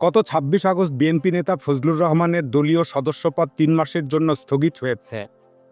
গত ছাব্বিশ August BNP নেতা ফজলুর রহমানের দলীয় সদস্যপদ তিন মাসের জন্য স্থগিত হয়েছে।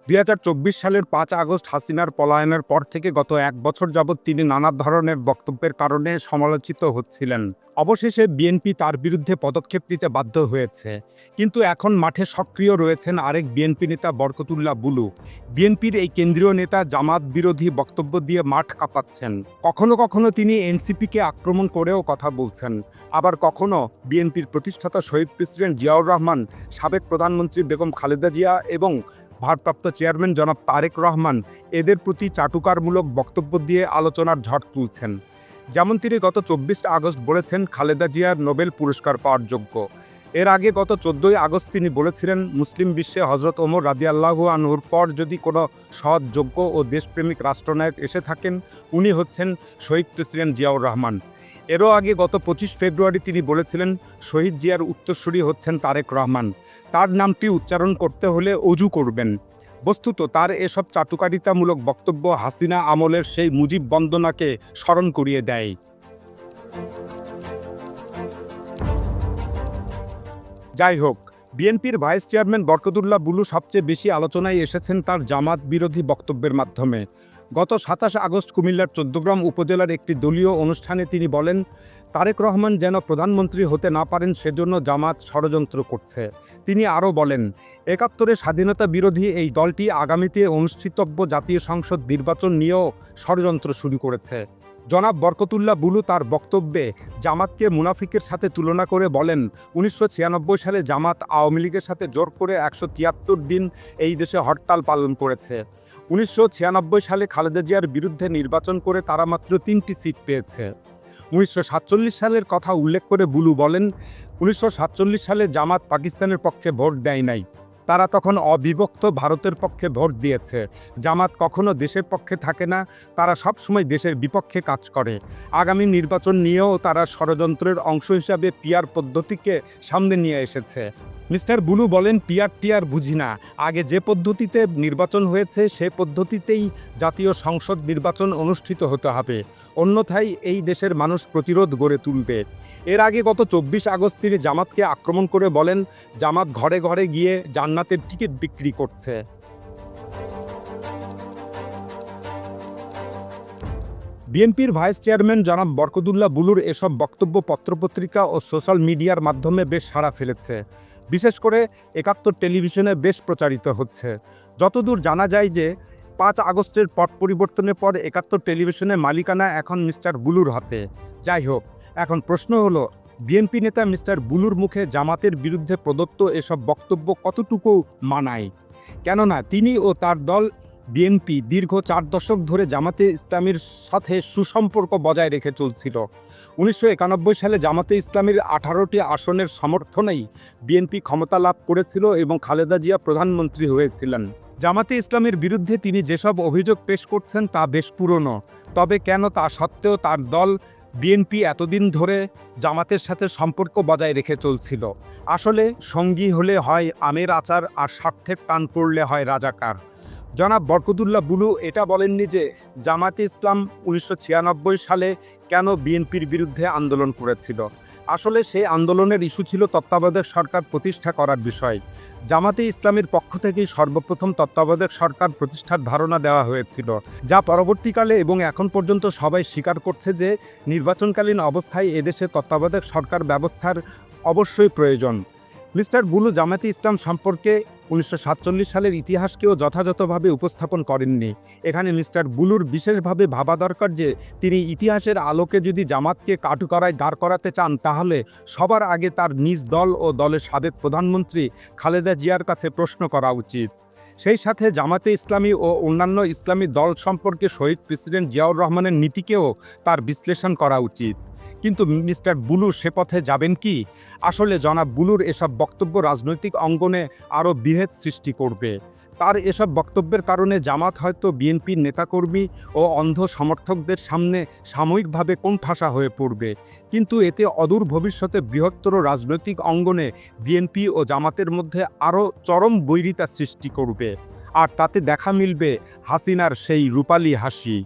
দুই হাজার চব্বিশ সালের পাঁচ আগস্ট হাসিনার পলায়নের পর থেকে গত এক বছর যাবৎ তিনি নানা ধরনের বক্তব্যের কারণে সমালোচিত হচ্ছিলেন। অবশেষে বিএনপি তার বিরুদ্ধে পদক্ষেপ নিতে বাধ্য হয়েছে। কিন্তু এখন মাঠে সক্রিয় রয়েছেন আরেক বিএনপি নেতা বরকতুল্লাহ বুলু। বিএনপির এই কেন্দ্রীয় নেতা জামাত বিরোধী বক্তব্য দিয়ে মাঠ কাঁপাচ্ছেন। কখনো কখনো তিনি এনসিপিকে আক্রমণ করেও কথা বলছেন। আবার কখনো বিএনপির প্রতিষ্ঠাতা শহীদ প্রেসিডেন্ট জিয়াউর রহমান, সাবেক প্রধানমন্ত্রী বেগম খালেদা জিয়া এবং ভারপ্রাপ্ত চেয়ারম্যান জনাব তারেক রহমান এদের প্রতি চাটুকারমূলক বক্তব্য দিয়ে আলোচনার ঝড় তুলছেন। যেমন তিনি গত চব্বিশ আগস্ট বলেছেন, খালেদা জিয়ার নোবেল পুরস্কার পাওয়ার যোগ্য। এর আগে গত চোদ্দোই আগস্ট তিনি বলেছিলেন, মুসলিম বিশ্বে হজরত ওমর রাদিয়াল্লাহু আনহুর পর যদি কোনো সৎ, যোগ্য ও দেশপ্রেমিক রাষ্ট্রনায়ক এসে থাকেন, উনি হচ্ছেন শহীদ প্রেসিডেন্ট জিয়াউর রহমান। এরও আগে গত পঁচিশ ফেব্রুয়ারি তিনি বলেছিলেন, শহীদ জিয়ার উত্তরসূরি হচ্ছেন তারেক রহমান। তার নামটি উচ্চারণ করতে হলে অজু করবেন। বস্তুত তার এসব চাটুকারিতামূলক বক্তব্য হাসিনা আমলের সেই মুজিব বন্দনাকে স্মরণ করিয়ে দেয়। যাই হোক, বিএনপির ভাইস চেয়ারম্যান বরকতুল্লাহ বুলু সবচেয়ে বেশি আলোচনায় এসেছেন তার জামাত বিরোধী বক্তব্যের মাধ্যমে। গত সাতাশ আগস্ট কুমিল্লার চোদ্দগ্রাম উপজেলার একটি দলীয় অনুষ্ঠানে তিনি বলেন, তারেক রহমান যেন প্রধানমন্ত্রী হতে না পারেন সেজন্য জামাত ষড়যন্ত্র করছে। তিনি আরও বলেন, একাত্তরে স্বাধীনতা বিরোধী এই দলটি আগামীতে অনুষ্ঠিতব্য জাতীয় সংসদ নির্বাচন নিয়েও ষড়যন্ত্র শুরু করেছে। জনাব বরকতুল্লাহ বুলু তার বক্তব্যে জামাতকে মুনাফিকের সাথে তুলনা করে বলেন, উনিশশো ছিয়ানব্বই সালে জামাত আওয়ামী লীগের সাথে জোর করে একশো তিয়াত্তর দিন এই দেশে হরতাল পালন করেছে। উনিশশো ছিয়ানব্বই সালে খালেদা জিয়ার বিরুদ্ধে নির্বাচন করে তারা মাত্র তিনটি সিট পেয়েছে। উনিশশো সাতচল্লিশ সালের কথা উল্লেখ করে বুলু বলেন, উনিশশো সাতচল্লিশ সালে জামাত পাকিস্তানের পক্ষে ভোট দেয় নাই। তারা তখন অবিভক্ত ভারতের পক্ষে ভোট দিয়েছে। জামাত কখনো দেশের পক্ষে থাকে না, তারা সবসময় দেশের বিপক্ষে কাজ করে। আগামী নির্বাচন নিয়েও তারা ষড়যন্ত্রের অংশ হিসাবে পিয়ার পদ্ধতিকে সামনে নিয়ে এসেছে। মিস্টার বুলু বলেন, পিয়ার টিয়ার বুঝি না। আগে যে পদ্ধতিতে নির্বাচন হয়েছে, সে পদ্ধতিতেই জাতীয় সংসদ নির্বাচন অনুষ্ঠিত হতে হবে। অন্যথায় এই দেশের মানুষ প্রতিরোধ গড়ে তুলবে। এর আগে গত চব্বিশ আগস্ট তিনি জামাতকে আক্রমণ করে বলেন, জামাত ঘরে ঘরে গিয়ে জান্নাতের টিকিট বিক্রি করছে। বিএনপির ভাইস চেয়ারম্যান জনাব বরকতুল্লাহ বুলুর এসব বক্তব্য পত্রপত্রিকা ও সোশ্যাল মিডিয়ার মাধ্যমে বেশ সাড়া ফেলেছে। বিশেষ করে একাত্তর টেলিভিশনে বেশ প্রচারিত হচ্ছে। যতদূর জানা যায় যে, পাঁচ আগস্টের পট পরিবর্তনের পর একাত্তর টেলিভিশনের মালিকানা এখন মিস্টার বুলুর হাতে। যাই হোক, এখন প্রশ্ন হলো, বিএনপি নেতা মিস্টার বুলুর মুখে জামাতের বিরুদ্ধে প্রদত্ত এসব বক্তব্য কতটুকু মানায়? কেননা তিনি ও তার দল বিএনপি দীর্ঘ চার দশক ধরে জামাতে ইসলামীর সাথে সুসম্পর্ক বজায় রেখে চলছিল। উনিশশো একানব্বই সালে জামাতে ইসলামীর আঠারোটি আসনের সমর্থনেই বিএনপি ক্ষমতা লাভ করেছিল এবং খালেদা জিয়া প্রধানমন্ত্রী হয়েছিলেন। জামাতে ইসলামের বিরুদ্ধে তিনি যেসব অভিযোগ পেশ করছেন তা বেশ পুরনো। তবে কেন তা সত্ত্বেও তার দল বিএনপি এতদিন ধরে জামাতের সাথে সম্পর্ক বজায় রেখে চলছিল। আসলে সঙ্গী হলে হয় আমের আচার আর স্বার্থের টান পড়লে হয় রাজাকার। জনাব বরকতুল্লাহ বুলু এটা বলেননি যে জামাতে ইসলাম উনিশশো ছিয়ানব্বই সালে কেন বিএনপির বিরুদ্ধে আন্দোলন করেছিল। আসলে সেই আন্দোলনের ইস্যু ছিল তত্ত্বাবধায়ক সরকার প্রতিষ্ঠা করার বিষয়। জামাতে ইসলামের পক্ষ থেকেই সর্বপ্রথম তত্ত্বাবধায়ক সরকার প্রতিষ্ঠার ধারণা দেওয়া হয়েছিল, যা পরবর্তীকালে এবং এখন পর্যন্ত সবাই স্বীকার করছে যে নির্বাচনকালীন অবস্থায় এদেশে তত্ত্বাবধায়ক সরকার ব্যবস্থার অবশ্যই প্রয়োজন। মিস্টার বুলু জামাতে ইসলাম সম্পর্কে উনিশশো সাতচল্লিশ সালের ইতিহাসকেও যথাযথভাবে উপস্থাপন করেননি। এখানে মিস্টার বুলুর বিশেষভাবে ভাবা দরকার যে, তিনি ইতিহাসের আলোকে যদি জামাতকে কাঠুকরায় দাঁড় করাতে চান, তাহলে সবার আগে তার নিজ দল ও দলের সাবেক প্রধানমন্ত্রী খালেদা জিয়ার কাছে প্রশ্ন করা উচিত। সেই সাথে জামাতে ইসলামী ও অন্যান্য ইসলামী দল সম্পর্কে শহীদ প্রেসিডেন্ট জিয়াউর রহমানের নীতিকেও তার বিশ্লেষণ করা উচিত। কিন্তু মিস্টার বুলু সে পথে যাবেন কি? আসলে জনাব বুলুর এসব বক্তব্য রাজনৈতিক অঙ্গনে আরও বিভেদ সৃষ্টি করবে। তার এসব বক্তব্যের কারণে জামাত হয়তো বিএনপির নেতাকর্মী ও অন্ধ সমর্থকদের সামনে সাময়িকভাবে কোণঠাসা হয়ে পড়বে। কিন্তু এতে অদূর ভবিষ্যতে বৃহত্তর রাজনৈতিক অঙ্গনে বিএনপি ও জামাতের মধ্যে আরও চরম বৈরিতা সৃষ্টি করবে। আর তাতে দেখা মিলবে হাসিনার সেই রূপালী হাসি।